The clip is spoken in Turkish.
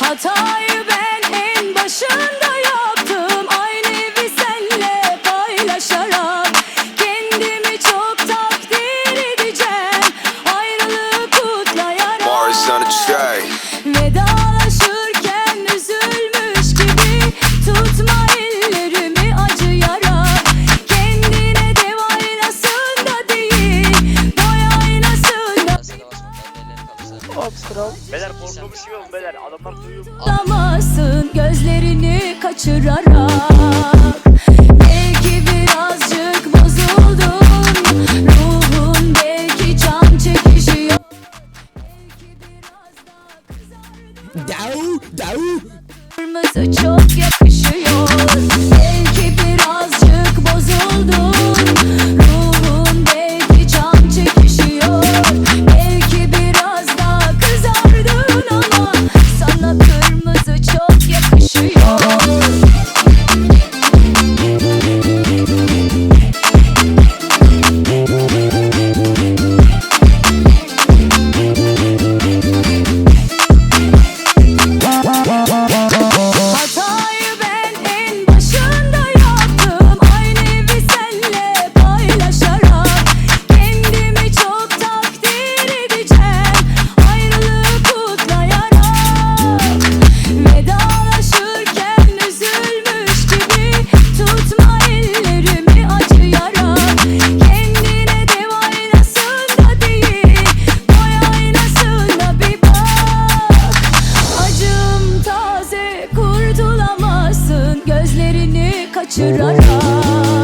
I'll tell you back. kral. Beyler korkmamış gibi olun beyler. Adamlar duyuyor. Anlamasın gözlerini kaçırarak. Belki birazcık bozuldun. Ruhun belki can çekişiyor. Belki biraz daha kızardın. Dav, dav. Kırmızı çok yakın. Gözlerini kaçırarak